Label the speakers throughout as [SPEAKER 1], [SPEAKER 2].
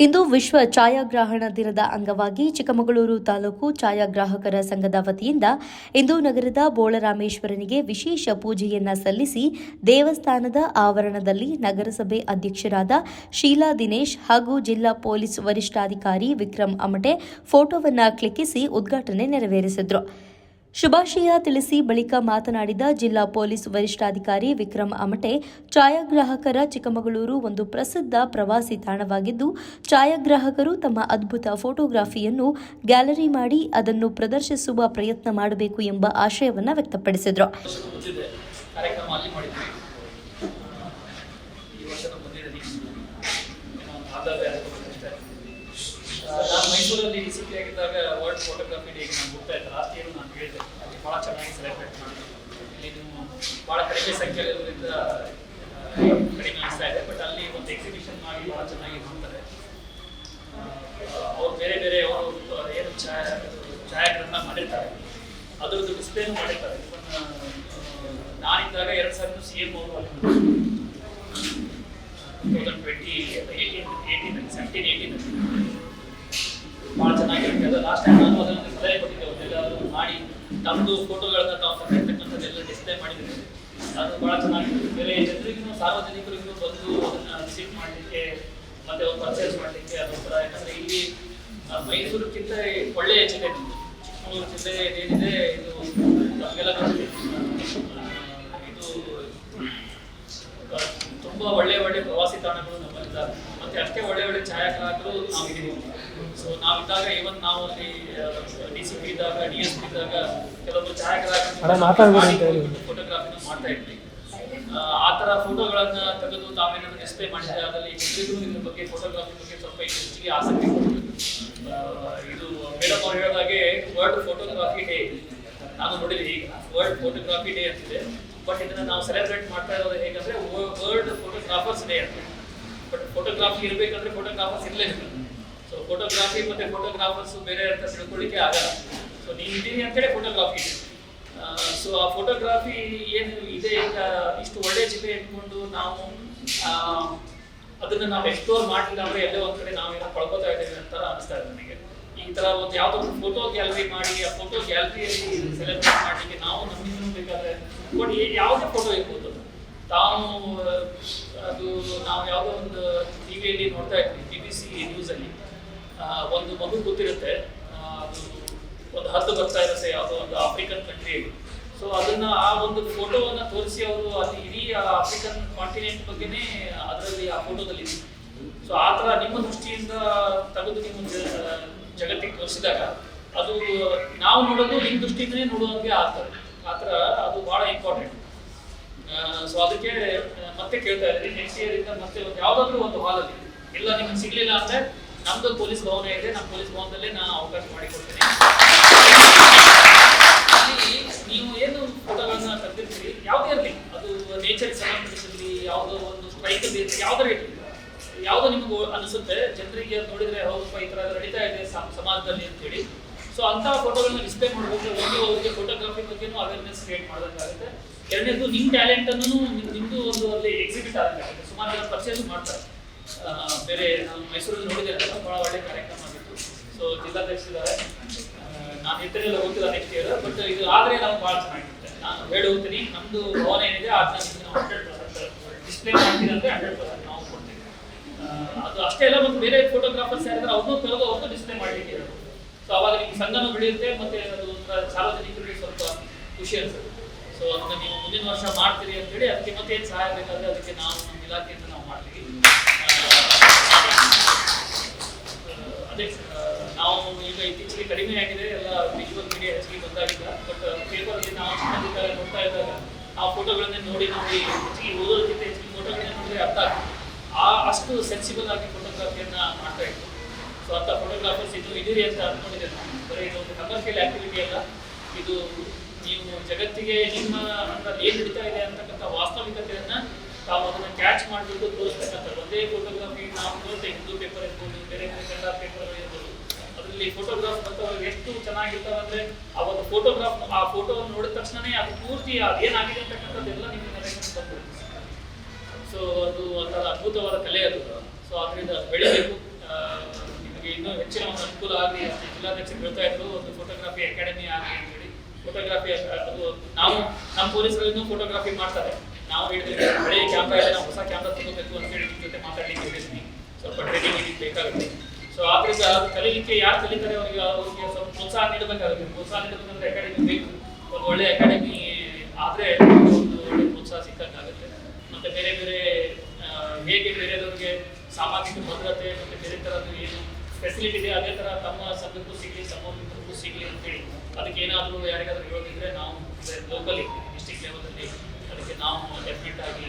[SPEAKER 1] ಇಂದು ವಿಶ್ವ ಛಾಯಾಗ್ರಹಣ ದಿನದ ಅಂಗವಾಗಿ ಚಿಕ್ಕಮಗಳೂರು ತಾಲೂಕು ಛಾಯಾಗ್ರಾಹಕರ ಸಂಘದ ವತಿಯಿಂದ ಇಂದು ನಗರದ ಬೋಳರಾಮೇಶ್ವರನಿಗೆ ವಿಶೇಷ ಪೂಜೆಯನ್ನ ಸಲ್ಲಿಸಿ ದೇವಸ್ಥಾನದ ಆವರಣದಲ್ಲಿ ನಗರಸಭೆ ಅಧ್ಯಕ್ಷರಾದ ಶೀಲಾ ದಿನೇಶ್ ಹಾಗೂ ಜಿಲ್ಲಾ ಪೊಲೀಸ್ ವರಿಷ್ಠಾಧಿಕಾರಿ ವಿಕ್ರಮ್ ಅಮಟೆ ಫೋಟೋವನ್ನ ಕ್ಲಿಕ್ಕಿಸಿ ಉದ್ಘಾಟನೆ ನೆರವೇರಿಸಿದ್ರು. ಶುಭಾಶಯ ತಿಳಿಸಿ ಬಳಿಕ ಮಾತನಾಡಿದ ಜಿಲ್ಲಾ ಪೊಲೀಸ್ ವರಿಷ್ಠಾಧಿಕಾರಿ ವಿಕ್ರಮ್ ಅಮಟೆ, ಛಾಯಾಗ್ರಾಹಕರ ಚಿಕ್ಕಮಗಳೂರು ಒಂದು ಪ್ರಸಿದ್ಧ ಪ್ರವಾಸಿ ತಾಣವಾಗಿದ್ದು, ಛಾಯಾಗ್ರಾಹಕರು ತಮ್ಮ ಅದ್ಭುತ ಫೋಟೋಗ್ರಫಿಯನ್ನು ಗ್ಯಾಲರಿ ಮಾಡಿ ಅದನ್ನು ಪ್ರದರ್ಶಿಸುವ ಪ್ರಯತ್ನ ಮಾಡಬೇಕು ಎಂಬ ಆಶಯವನ್ನು ವ್ಯಕ್ತಪಡಿಸಿದರು
[SPEAKER 2] ವರ್ಷದ ಮುಂಚಿದೆ ಕಾರ್ಯಕ್ರಮ ಅಲ್ಲಿ ಮಾಡಿದ್ವಿ ಈ ವರ್ಷ ನಮ್ಮ ಬಂದಿದೆ ಏನೋ ಒಂದು ಆದಾಯ ಅಷ್ಟೇ ಆ, ನಾನು ಮೈಸೂರಲ್ಲಿ ಡಿ ಸಿ ಪಿ ಆಗಿದ್ದಾಗ ವರ್ಲ್ಡ್ ಫೋಟೋಗ್ರಫಿ ಡೇಗೆ ನಾನು ಹೋಗ್ತಾ ಇದ್ದೆ ಲಾಸ್ಟ್ ಇಯರ್ ನಾನು ಹೇಳಿದೆ. ಅಲ್ಲಿ ಭಾಳ ಚೆನ್ನಾಗಿ ಸೆಲೆಬ್ರೇಟ್ ಮಾಡಿದ್ವಿ ಇಲ್ಲಿ ನೀವು ಭಾಳ ಕಡಿಮೆ ಸಂಖ್ಯೆಯಲ್ಲಿ ಇರೋದ್ರಿಂದ ಕಡಿಮೆ ಅನಿಸ್ತಾ ಇದೆ. ಬಟ್ ಅಲ್ಲಿ ಒಂದು ಎಕ್ಸಿಬಿಷನ್ ಮಾಡಿ ಭಾಳ ಚೆನ್ನಾಗಿ ಮಾಡ್ತಾರೆ. ಅವ್ರು ಬೇರೆ ಬೇರೆ ಅವರು ಏನು ಛಾಯಾ, ಛಾಯಾಗ್ರಹಣ ಮಾಡಿರ್ತಾರೆ. ಅದರದ್ದು ಡಿಸ್ಪ್ಲೇನು ಮಾಡಿರ್ತಾರೆ. ನಾನಿದ್ದಾಗ ಎರಡು ಸಾವಿರದ ಸಿ ಎಂ ಅವರು two thousand twenty eighteen eighteen seventeen eighteen ಭಾಳ ಚೆನ್ನಾಗಿರುತ್ತೆ ಅದು ಲಾಸ್ಟ್ ಟೈಮ್ ನಾನು ಅದನ್ನು ಸಲಹೆ ಕೊಟ್ಟಿದ್ದೆ ಎಲ್ಲರೂ ಮಾಡಿ ತಮ್ಮದು ಫೋಟೋಗಳನ್ನ ತಾವು ಸಂಗ್ರಹಿಸ್ತಕ್ಕಂಥದ್ದೆಲ್ಲ ಡಿಸ್ಪ್ಲೇ ಮಾಡಿದ್ದೀವಿ ಅದು ಭಾಳ ಚೆನ್ನಾಗಿರುತ್ತೆ ಬೇರೆ ಜನರಿಗೂ, ಸಾರ್ವಜನಿಕರಿಗೂ ಬಂದು ಅದನ್ನು ವಿಸಿಟ್ ಮಾಡಲಿಕ್ಕೆ ಮತ್ತೆ ಅವ್ರು ಪರ್ಚೇಸ್ ಮಾಡಲಿಕ್ಕೆ ಅದೊಂಥರ ಯಾಕಂದರೆ ಇಲ್ಲಿ ಮೈಸೂರಕ್ಕಿಂತ ಒಳ್ಳೆಯ ಜಿಲ್ಲೆ ನಮ್ಮದು ಚಿಕ್ಕಮಗಳೂರು ಜಿಲ್ಲೆ ಏನಿದೆ, ಇದು ನಮಗೆಲ್ಲ ಇದು ತುಂಬ ಒಳ್ಳೆ ಒಳ್ಳೆ ಪ್ರವಾಸಿ ತಾಣಗಳು ನಮ್ಮಲ್ಲಿದ್ದಾರೆ. ಮತ್ತೆ ಅಷ್ಟೇ ಒಳ್ಳೆ ಒಳ್ಳೆ ಛಾಯಾಗ್ರಾಹಕರು ನಾವಿದ್ದೀವಿ ಸೊ ನಾವಿದ್ದಾಗ ಇವನ್ ನಾವು ಅಲ್ಲಿ ಡಿ ಸಿ ಪಿ ಇದ್ದಾಗ ಡಿ ಎಸ್ ಪಿ ಇದ್ದಾಗ ಕೆಲವೊಂದು. ಛಾಯಾಗ್ರಾಹಕರು ಫೋಟೋಗ್ರಾಫಿನ ಮಾಡ್ತಾ ಇದ್ವಿ. ಆ, ತರ ಥರ ಫೋಟೋಗಳನ್ನ ತೆಗೆದು ತಾವೇನಾದ್ರು ಡಿಸ್ಪ್ಲೇ ಮಾಡಿದ್ರೆ ಅದರಲ್ಲಿ ಇದ್ರ ಬಗ್ಗೆ ಫೋಟೋಗ್ರಾಫಿ ಬಗ್ಗೆ ಸ್ವಲ್ಪ ಹೆಚ್ಚಿಗೆ ಆಸಕ್ತಿ ಇದು ಮೇಡಮ್ ಅವ್ರು ಹೇಳಿದಾಗೆ ವರ್ಲ್ಡ್ ಫೋಟೋಗ್ರಾಫಿ ಡೇ ನಾನು ನೋಡಿದೆ ಈಗ ವರ್ಲ್ಡ್ ಫೋಟೋಗ್ರಾಫಿ ಡೇ ಅಂತಿದೆ. ಬಟ್ ಇದನ್ನ ನಾವು ಸೆಲೆಬ್ರೇಟ್ ಮಾಡ್ತಾ ಇರೋದು ಹೇಗಂದ್ರೆ ವರ್ಲ್ಡ್ ಫೋಟೋಗ್ರಾಫರ್ಸ್ ಡೇ ಅಂತ. ಬಟ್ ಫೋಟೋಗ್ರಾಫಿ ಇರಬೇಕಂದ್ರೆ ಫೋಟೋಗ್ರಾಫರ್ಸ್ ಇರಲೇಬೇಕು. ಫೋಟೋಗ್ರಾಫಿ ಮತ್ತೆ ಫೋಟೋಗ್ರಾಫರ್ಸ್ ಬೇರೆ ಅಂತ ತಿಳ್ಕೊಳ್ಳಿಕ್ಕೆ ಆಗಲ್ಲ. ಸೊ ನೀನ್ ಇದ್ದೀನಿ ಅಂತೇಳಿ ಫೋಟೋಗ್ರಾಫಿ ಸೊ ಆ ಫೋಟೋಗ್ರಾಫಿ ಏನು ಇದೆ ಈಗ ಇಷ್ಟು ಒಳ್ಳೆ ಜಿಲ್ಲೆ ಇಟ್ಕೊಂಡು ನಾವು ಅದನ್ನ ನಾವು ಎಕ್ಸ್ಪ್ಲೋರ್ ಮಾಡಲಿಲ್ಲ ಅಂದ್ರೆ ಎಲ್ಲೋ ಒಂದ್ ಕಡೆ ನಾವೇನೋ ಕಳ್ಕೊತಾ ಇದ್ದೇವೆ ಅಂತ ಅನಿಸ್ತಾ ಇದೆ ನನಗೆ ಈ ತರ ಒಂದು ಯಾವ್ದೊಂದು ಫೋಟೋ ಗ್ಯಾಲರಿ ಮಾಡಿ, ಆ ಫೋಟೋ ಗ್ಯಾಲರಿಯಲ್ಲಿ ಸೆಲೆಕ್ಟ್ ಮಾಡಲಿಕ್ಕೆ ನಾವು ನಮ್ಮಿಂದ ಬೇಕಾದ್ರೆ ಬಟ್ ಯಾವುದೇ ಫೋಟೋ ಇರ್ಬೋದು. ತಾವು ಅದು ನಾವು ಯಾವುದೋ ಒಂದು ಟಿವಿಯಲ್ಲಿ ನೋಡ್ತಾ ಇದ್ವಿ ಬಿ ಬಿ ಸಿ ನ್ಯೂಸಲ್ಲಿ ಒಂದು ಮಗು ಗೊತ್ತಿರುತ್ತೆ ಅದು ಒಂದು ಹತ್ತು ಬರ್ತಾ ಇರುತ್ತೆ, ಯಾವುದೋ ಒಂದು ಆಫ್ರಿಕನ್ ಕಂಟ್ರಿಯಲ್ಲಿ ಸೊ ಅದನ್ನ ಆ ಒಂದು ಫೋಟೋವನ್ನು ತೋರಿಸಿ ಅವರು ಅಲ್ಲಿ ಇಡೀ ಆಫ್ರಿಕನ್ ಕಾಂಟಿನೆಂಟ್ ಬಗ್ಗೆನೇ ಅದರಲ್ಲಿ ಆ ಫೋಟೋದಲ್ಲಿ ಸೊ ಆ ಥರ ನಿಮ್ಮ ದೃಷ್ಟಿಯಿಂದ ತೆಗೆದು ನಿಮ್ಮ ಜಗತ್ತಿಗೆ ತೋರಿಸಿದಾಗ ಅದು ನಾವು ನೋಡೋದು ನಿಮ್ಮ ದೃಷ್ಟಿಯಿಂದನೇ ನೋಡುವಂಗೆ ಆಗ್ತದೆ. ಆ ಥರ ಅದು ಭಾಳ ಇಂಪಾರ್ಟೆಂಟ್ ಸೊ ಅದಕ್ಕೆ ಮತ್ತೆ ಕೇಳ್ತಾ ಇದ್ದೀನಿ ನೆಕ್ಸ್ಟ್ ಇಯರ್ ಇಂದ ಮತ್ತೆ ಒಂದು ಯಾವುದಾದ್ರೂ ಒಂದು ಹಾಲಲ್ಲಿ ಇಲ್ಲ, ನಿಮ್ಗೆ ಸಿಗಲಿಲ್ಲ ಅಂದ್ರೆ ನಮ್ದು ಪೊಲೀಸ್ ಭವನ ಇದೆ. ನಮ್ಮ ಪೊಲೀಸ್ ಭವನದಲ್ಲೇ ನಾನು ಅವಕಾಶ ಮಾಡಿಕೊಡ್ತೇನೆ. ನೀವು ಏನು ಫೋಟೋಗಳನ್ನ ತೆಗೆದಿರ್ತೀರಿ? ಯಾವುದೇ ಇರಲಿ. ಅದು ನೇಚರ್ ಸಂಬಂಧಪಟ್ಟಿರಲಿ ಯಾವುದೋ ಒಂದು ಇರಲಿ ಯಾವ್ದಾರ ಇರಲಿ. ಯಾವುದು ನಿಮ್ಗೆ ಅನಿಸುತ್ತೆ. ಜನರಿಗೆ ನೋಡಿದ್ರೆ ಹೌದಪ್ಪ ಈ ಥರ ನಡೀತಾ ಇದೆ ಸಮಾಜದಲ್ಲಿ ಅಂತೇಳಿ. ಸೊ ಅಂತ ಫೋಟೋಗಳನ್ನ ಡಿಸ್ಪ್ಲೇ ಮಾಡಬೇಕು ಒಂದು ಅವರಿಗೆ ಫೋಟೋಗ್ರಫಿ ಬಗ್ಗೆನೂ ಅವೇರ್ನೆಸ್ ಕ್ರಿಯೇಟ್ ಮಾಡಬೇಕಾಗುತ್ತೆ ಎರಡನೇದು ನಿಮ್ಮ ಟ್ಯಾಲೆಂಟ್ ಅನ್ನು ನಿಮ್ದು ಒಂದು ಅಲ್ಲಿ ಎಕ್ಸಿಬಿಟ್ ಆಗಬೇಕಾಗುತ್ತೆ ಸುಮಾರು ಜನ ಪರ್ಚೇಸ್ ಮಾಡ್ತಾರೆ. ಬೇರೆ ಮೈಸೂರಲ್ಲಿ ನೋಡಿದ್ದೇನೆ ಬಹಳ ಒಳ್ಳೆ ಕಾರ್ಯಕ್ರಮ ಆಗಿತ್ತು. ಸೊ ಜಿಲ್ಲಾಧ್ಯಕ್ಷರಿದ್ದಾರೆ. ನಾನು ಇರ್ತೇನೆ ಹೋಗ್ತಿಲ್ಲ ನೆಕ್ಸ್ಟ್ ಇಯರ್ ಬಟ್ ಇದು ಆದ್ರೆ ನಾವು ಭಾಳ ಚೆನ್ನಾಗಿರುತ್ತೆ. ನಾನು ಹೇಳಿ ಹೋಗ್ತೀನಿ ನಮ್ದು ಭವನ ಏನಿದೆ ಅದನ್ನ ನಾವು ಹಂಡ್ರೆಡ್ ಪರ್ಸೆಂಟ್ ಡಿಸ್ಪ್ಲೇ ಮಾಡ್ತೀನಿ ಅಂದ್ರೆ ಹಂಡ್ರೆಡ್ ಪರ್ಸೆಂಟ್ ನಾವು ಕೊಡ್ತೀವಿ. ಅದು ಅಷ್ಟೇ ಅಲ್ಲ, ಮತ್ತೆ ಬೇರೆ ಫೋಟೋಗ್ರಾಫರ್ಸ್ ಯಾರಿದ್ರೆ ಅವ್ರನ್ನೂ ತೆಗೆದು ಅವ್ರನ್ನೂ ಡಿಸ್ಪ್ಲೇ ಮಾಡಲಿಕ್ಕೆ ಇರೋದು. ಸೊ ಅವಾಗ ನಿಮ್ಗೆ ಸಂಘನೂ ಬೆಳೆಯುತ್ತೆ, ಮತ್ತೆ ಅದು ಸಾರ್ವಜನಿಕರಿಗೆ ಸ್ವಲ್ಪ ಖುಷಿ ಅನ್ಸುತ್ತೆ. ಸೊ ಅದನ್ನ ನೀವು ಮುಂದಿನ ವರ್ಷ ಮಾಡ್ತೀರಿ ಅಂತೇಳಿ ಅದಕ್ಕೆ ಮತ್ತೆ ಏನು ಸಹಾಯ ಬೇಕಾದ್ರೆ ಅದಕ್ಕೆ ನಾವು ನಮ್ಮ ಇಲಾಖೆಯಿಂದ ನಾವು ಮಾಡ್ತೀವಿ ಆ, ಅದೇ ಆ, ನಾವು ಈಗ ಇತ್ತೀಚೆಗೆ ಕಡಿಮೆ ಆಗಿದೆ ಎಲ್ಲ ವಿಜುವಲ್ ಮೀಡಿಯಾ ಹೆಚ್ಚಿಗೆ ಬಂದಾಗಿಲ್ಲ ಬಟ್ ಪೇಪರಲ್ಲಿ ನಾವು ಚಿಕ್ಕದಿದ್ದಾಗ ನೋಡ್ತಾ ಇದ್ದಾಗ ಆ ಫೋಟೋಗಳನ್ನೇ ನೋಡಿ ನೋಡಿ ಹೆಚ್ಚಿಗೆ ಓದೋದಕ್ಕಿಂತ ಹೆಚ್ಚಿಗೆ ಫೋಟೋಗಳನ್ನ ನೋಡಿದ್ರೆ ಅರ್ಥ ಆ ಅಷ್ಟು ಸೆನ್ಸಿಬಲ್ ಆಗಿ ಫೋಟೋಗ್ರಫಿಯನ್ನ ಮಾಡ್ತಾ ಇತ್ತು ಸೊ ಅಂಥ ಫೋಟೋಗ್ರಾಫರ್ಸ್ ಇದು ಇದೀರಿ ಅಂತ ಅನ್ಕೊಂಡಿದ್ದೇನೆ ನಾನು. ಬರೀ ಒಂದು ಕಮರ್ಷಿಯಲ್ ಆಕ್ಟಿವಿಟಿ ಅಲ್ಲ. ಇದು ನೀವು ಜಗತ್ತಿಗೆ ನಿಮ್ಮ ಹಂತದಲ್ಲಿ ಏನು ನಡೀತಾ ಇದೆ ಅಂತಕ್ಕಂಥ ವಾಸ್ತವಿಕತೆಯನ್ನು ತಾವು ಅದನ್ನು ಕ್ಯಾಚ್ ಮಾಡಿಬಿಟ್ಟು ತೋರಿಸ್ತಕ್ಕಂಥ ಒಂದೇ ಫೋಟೋಗ್ರಫಿ ನಾವು ನೋಡ್ತೇವೆ ಹಿಂದೂ ಪೇಪರ್ ಇರ್ಬೋದು ಬೇರೆ ಬೇರೆ ಕನ್ನಡ ಅದರಲ್ಲಿ ಫೋಟೋಗ್ರಾಫ್ ಬರ್ತಾವೆ ಎಷ್ಟು ಚೆನ್ನಾಗಿರ್ತಾವೆ ಅಂದ್ರೆ ಆ ಒಂದು ಫೋಟೋಗ್ರಾಫ್ ಆ ಫೋಟೋವನ್ನು ನೋಡಿದ ತಕ್ಷಣನೇ ಅದು ಪೂರ್ತಿ ಅದು ಏನಾಗಿದೆ ಅಂತಕ್ಕಂಥದ್ದೆಲ್ಲ ನಿಮಗೆ ಸೊ ಅದು ಒಂಥರ ಅದ್ಭುತವಾದ ಕಲೆ ಅದು. ಸೊ ಅದರಿಂದ ಬೆಳಿಬೇಕು. ನಿಮಗೆ ಇನ್ನು ಹೆಚ್ಚಿನ ಒಂದು ಆ, ಜಿಲ್ಲಾಧ್ಯಕ್ಷರು ಹೇಳ್ತಾ ಇದ್ರು. ಒಂದು ಫೋಟೋಗ್ರಾಫಿ ಅಕಾಡೆಮಿ ಆಗಿ ಅಂತೇಳಿ ಫೋಟೋಗ್ರಫಿ ಅದು ನಾವು ನಮ್ಮ ಪೊಲೀಸರು ಫೋಟೋಗ್ರಾಫಿ ಮಾಡ್ತಾರೆ. ನಾವು ಹೇಳಿದ್ರೆ ಹಳೆಯ ಕ್ಯಾಮ್ರಾ ನಾವು ಹೊಸ ಕ್ಯಾಮ್ರಾ ತಗೋಬೇಕು ಅಂತ ಹೇಳಿ ನಿಮ್ಮ ಜೊತೆ ಮಾತಾಡಲಿಕ್ಕೆ ಹೇಳಿದ್ವಿ. ಸ್ವಲ್ಪ ಟ್ರೈನಿಂಗ್ ಬೇಕಾಗುತ್ತೆ. ಸೊ ಆದ್ರಿಂದ ಕಲೀಲಿಕ್ಕೆ ಯಾರು ಕಲಿತಾರೆ ಅವರಿಗೆ? ಅವರಿಗೆ ಸ್ವಲ್ಪ ಪ್ರೋತ್ಸಾಹ ನೀಡಬೇಕಾಗುತ್ತೆ. ಪ್ರೋತ್ಸಾಹ ನೀಡಬೇಕಂದ್ರೆ ಅಕಾಡೆಮಿ ಬೇಕು. ಒಂದು ಒಳ್ಳೆ ಅಕಾಡೆಮಿ ಆದರೆ ಒಂದು ಒಳ್ಳೆ ಪ್ರೋತ್ಸಾಹ ಸಿಕ್ಕಂಗಾಗುತ್ತೆ. ಮತ್ತೆ ಬೇರೆ ಬೇರೆ ಹೇಗೆ ಬೇರೆದವ್ರಿಗೆ ಸಾಮಾಜಿಕ ಭದ್ರತೆ ಮತ್ತೆ ಬೇರೆ ಥರದ್ದು ಏನು ಫೆಸಿಲಿಟಿ ಇದೆ, ಅದೇ ಥರ ತಮ್ಮ ಸಂಘಕ್ಕೂ ಸಿಗಲಿ ಸಂಬಂಧಿಕರಿಗೂ ಸಿಗಲಿ ಅಂತೇಳಿ ಅದಕ್ಕೆ ಏನಾದರೂ ಯಾರಿಗಾದ್ರೂ ಹೇಳೋದಿದ್ರೆ ನಾವು ಲೋಕಲಿ ಡಿಸ್ಟಿಕ್ ಲೆವೆಲಲ್ಲಿ ಅದಕ್ಕೆ ನಾವು ಡೆಫಿನೆಟ್ ಆಗಿ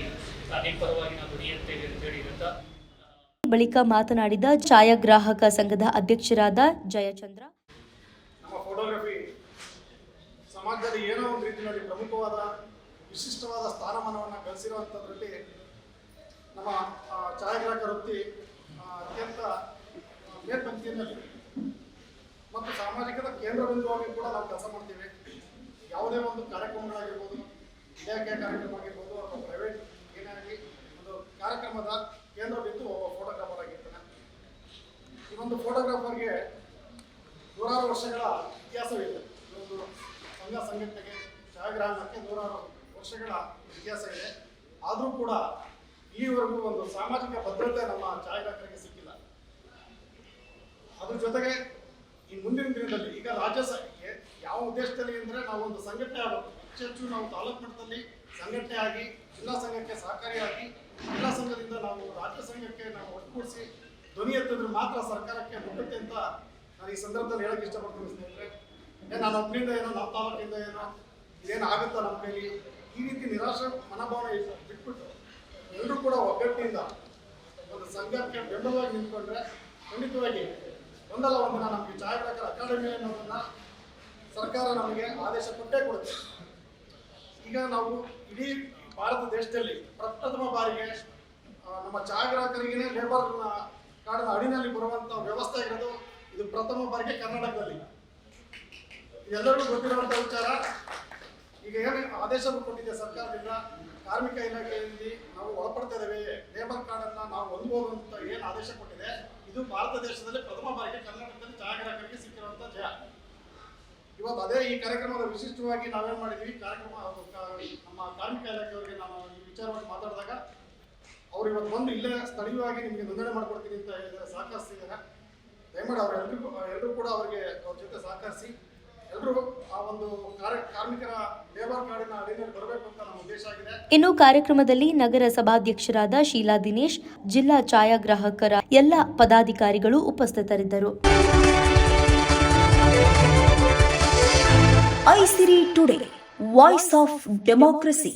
[SPEAKER 2] ನಿಮ್ಮ ಪರವಾಗಿ ನಾವು ದುಡಿಯುತ್ತೇವೆ ಅಂತೇಳಿ ಹೇಳ್ತಾ ಆ,
[SPEAKER 1] ಬಳಿಕ ಮಾತನಾಡಿದ ಛಾಯಾಗ್ರಾಹಕ ಸಂಘದ ಅಧ್ಯಕ್ಷರಾದ ಜಯಚಂದ್ರ.
[SPEAKER 3] ನಮ್ಮ ಸಮಾಜದಲ್ಲಿ ಏನೋ ಒಂದು ರೀತಿಯಲ್ಲಿ ಪ್ರಮುಖವಾದ, ವಿಶಿಷ್ಟವಾದ ಸ್ಥಾನಮಾನವನ್ನು ಗಳಿಸಿರುವಂಥದ್ರಲ್ಲಿ ನಮ್ಮ ಛಾಯಾಗ್ರಾಹಕ ವೃತ್ತಿ ಅತ್ಯಂತ ಮೇಲ್ಪಂಕ್ತಿಯಲ್ಲಿ ಮತ್ತು ಸಾಮಾಜಿಕದ ಕೇಂದ್ರ ಬಿಂದುವಾಗಿ ಕೂಡ ನಾವು ಕೆಲಸ ಮಾಡ್ತೀವಿ. ಯಾವುದೇ ಒಂದು ಕಾರ್ಯಕ್ರಮಗಳಾಗಿರ್ಬೋದು ಇಲಾಖೆಯ ಕಾರ್ಯಕ್ರಮ ಆಗಿರ್ಬೋದು ಅಥವಾ ಪ್ರೈವೇಟ್ ಏನಾಗಲಿ ಒಂದು ಕಾರ್ಯಕ್ರಮದ ಕೇಂದ್ರ ಬಿಂದು ಒಬ್ಬ ಫೋಟೋಗ್ರಾಫರ್ ಆಗಿರ್ತಾನೆ ಈ ಒಂದು ಫೋಟೋಗ್ರಾಫರ್ಗೆ ನೂರಾರು ವರ್ಷಗಳ ಇತಿಹಾಸವಿದೆ. ಒಂದು ಸಂಘ ಸಂಘಟನೆಗೆ ಛಾಯಾಗ್ರಹಣಕ್ಕೆ ನೂರಾರು ವರ್ಷಗಳ ಇತಿಹಾಸ ಇದೆ ಆದರೂ ಕೂಡ ಈವರೆಗೂ ಒಂದು ಸಾಮಾಜಿಕ ಭದ್ರತೆ ನಮ್ಮ ಛಾಯಾಗ್ರಾಹಕರಿಗೆ ಸಿಕ್ಕಿಲ್ಲ. ಅದ್ರ ಜೊತೆಗೆ ಈ ಮುಂದಿನ ದಿನದಲ್ಲಿ ಈಗ ರಾಜ್ಯ ಯಾವ ಉದ್ದೇಶದಲ್ಲಿ ಅಂದರೆ ನಾವು ಒಂದು ಸಂಘಟನೆ ಆಗಬೇಕು. ಹೆಚ್ಚು ನಾವು ತಾಲೂಕು ಮಟ್ಟದಲ್ಲಿ ಸಂಘಟನೆ ಆಗಿ ಜಿಲ್ಲಾ ಸಂಘಕ್ಕೆ ಸಹಕಾರಿಯಾಗಿ ಜಿಲ್ಲಾ ಸಂಘದಿಂದ ನಾವು ರಾಜ್ಯ ಸಂಘಕ್ಕೆ ನಾವು ಒಟ್ಟುಗೂಡಿಸಿ ಧ್ವನಿ ಎತ್ತಿದ್ರೆ ಮಾತ್ರ ಸರ್ಕಾರಕ್ಕೆ ಮುಟ್ಟುತ್ತೆ ಅಂತ ನಾನು ಈ ಸಂದರ್ಭದಲ್ಲಿ ಹೇಳಕ್ಕೆ ಇಷ್ಟಪಡ್ತೀನಿ ಸ್ನೇಹಿತರೆ. ನಾನು ಒಬ್ಬನಿಂದ ಏನೋ ನಮ್ಮ ತಾಲೂಕಿಂದ ಏನೋ? ಇದೇನು ಆಗುತ್ತಾ ನಮ್ಮ ಕೈಲಿ? ಈ ರೀತಿ ನಿರಾಶೆ ಮನೋಭಾವನೆ ಬಿಟ್ಬಿಟ್ಟು ಎಲ್ಲರೂ ಕೂಡ ಒಗ್ಗಟ್ಟಿನಿಂದ ಒಂದು ಸಂಘಕ್ಕೆ ಬೆಂಬಲವಾಗಿ ನಿಂತ್ಕೊಂಡ್ರೆ ಖಂಡಿತವಾಗಿ ಒಂದಲ್ಲ ಒಂದಿನ ನಮಗೆ ಛಾಯಾಗ್ರಾಹಕರ ಅಕಾಡೆಮಿ ಅನ್ನೋದನ್ನ ಸರ್ಕಾರ ನಮಗೆ ಆದೇಶ ಕೊಟ್ಟೇ ಕೊಡುತ್ತೆ. ಈಗ ನಾವು ಇಡೀ ಭಾರತ ದೇಶದಲ್ಲಿ ಪ್ರಪ್ರಥಮ ಬಾರಿಗೆ ನಮ್ಮ ಛಾಯಾಗ್ರಾಹಕರಿಗೆ ಲೇಬರ್ ಕಾರ್ಡ್ನ ಅಡಿನಲ್ಲಿ ಬರುವಂತಹ ವ್ಯವಸ್ಥೆ ಇರೋದು ಇದು ಪ್ರಥಮ ಬಾರಿಗೆ ಕರ್ನಾಟಕದಲ್ಲಿ. ಎಲ್ಲರಿಗೂ ಗೊತ್ತಿರುವಂತಹ ವಿಚಾರ, ಈಗ ಏನು ಆದೇಶವನ್ನು ಕೊಟ್ಟಿದೆ ಸರ್ಕಾರದಿಂದ, ಕಾರ್ಮಿಕ ಇಲಾಖೆಯಲ್ಲಿ ನಾವು ಒಳಪಡ್ತಾ ಇದ್ದೇವೆ ಲೇಬರ್ ಕಾರ್ಡ್ ಅನ್ನ ನಾವು ಹೊಂದಬಹುದು ಅಂತ ಏನು ಆದೇಶ ಕೊಟ್ಟಿದೆ, ಇದು ಭಾರತ ದೇಶದಲ್ಲಿ ಪ್ರಥಮ ಬಾರಿಗೆ ಕರ್ನಾಟಕದಲ್ಲಿ ಛಾಯಾಗ್ರಾಹಕರಿಗೆ ಸಿಕ್ಕಿರುವಂತಹ ಜಯ. ಇವತ್ತು ಅದೇ ಈ ಕಾರ್ಯಕ್ರಮದ ವಿಶಿಷ್ಟವಾಗಿ ನಾವೇನ್ ಮಾಡಿದ್ವಿ, ಕಾರ್ಯಕ್ರಮ ನಮ್ಮ ಕಾರ್ಮಿಕ ಇಲಾಖೆಯವರಿಗೆ ನಾವು ಈ ವಿಚಾರವಾಗಿ ಮಾತಾಡಿದಾಗ ಅವ್ರು ಇವತ್ತು ಬಂದು ಇಲ್ಲೇ ಸ್ಥಳೀಯವಾಗಿ ನಿಮಗೆ ನೋಂದಣಿ ಮಾಡ್ಕೊಡ್ತೀನಿ ಅಂತ ಹೇಳಿದರೆ ಸಹಕರಿಸಿದ್ದಾರೆ ದಯಮಾಡಿ ಅವ್ರ ಎಲ್ರಿಗೂ ಎಲ್ಲರೂ ಕೂಡ ಅವರಿಗೆ ಅವ್ರ ಜೊತೆ ಸಹಕರಿಸಿ ಎಲ್ಲರೂ ಆ ಒಂದು ಕಾರ್ಯ ಕಾರ್ಮಿಕರ ಲೇಬರ್ ಕಾರ್ಡಿನ ಅಡಿಯಲ್ಲಿ ಬರಬೇಕು ಅಂತ ನಮ್ಮ ಉದ್ದೇಶ ಆಗಿದೆ.
[SPEAKER 1] ಇನ್ನು ಕಾರ್ಯಕ್ರಮದಲ್ಲಿ ನಗರ ಸಭಾಧ್ಯಕ್ಷರಾದ ಶೀಲಾ ದಿನೇಶ್ ಜಿಲ್ಲಾ ಛಾಯಾಗ್ರಾಹಕರ ಎಲ್ಲ ಪದಾಧಿಕಾರಿಗಳು ಉಪಸ್ಥಿತರಿದ್ದರು.
[SPEAKER 4] Aisiri today voice of democracy.